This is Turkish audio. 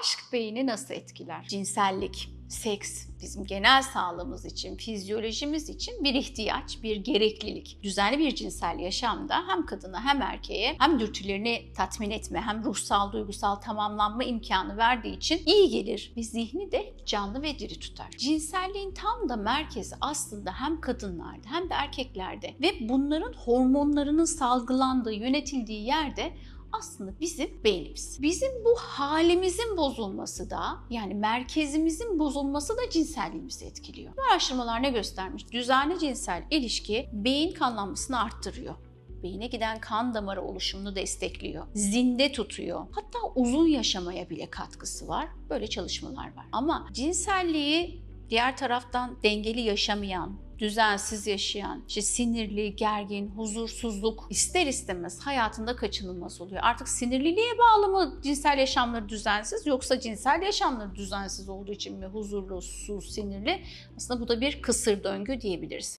Aşk beyni nasıl etkiler? Cinsellik, seks bizim genel sağlığımız için, fizyolojimiz için bir ihtiyaç, bir gereklilik. Düzenli bir cinsel yaşamda hem kadına hem erkeğe hem dürtülerini tatmin etme hem ruhsal, duygusal tamamlanma imkanı verdiği için iyi gelir ve zihni de canlı ve diri tutar. Cinselliğin tam da merkezi aslında hem kadınlarda hem de erkeklerde ve bunların hormonlarının salgılandığı, yönetildiği yerde aslında bizim beynimiz. Bizim bu halimizin bozulması da yani merkezimizin bozulması da cinselliğimizi etkiliyor. Bu araştırmalar ne göstermiş? Düzenli cinsel ilişki beyin kanlanmasını arttırıyor. Beyine giden kan damarı oluşumunu destekliyor. Zinde tutuyor. Hatta uzun yaşamaya bile katkısı var. Böyle çalışmalar var. Ama cinselliği diğer taraftan dengeli yaşamayan, düzensiz yaşayan, işte sinirli, gergin, huzursuzluk ister istemez hayatında kaçınılmaz oluyor. Artık sinirliliğe bağlı mı cinsel yaşamları düzensiz yoksa cinsel yaşamları düzensiz olduğu için mi huzurlu, susuz, sinirli? Aslında bu da bir kısır döngü diyebiliriz.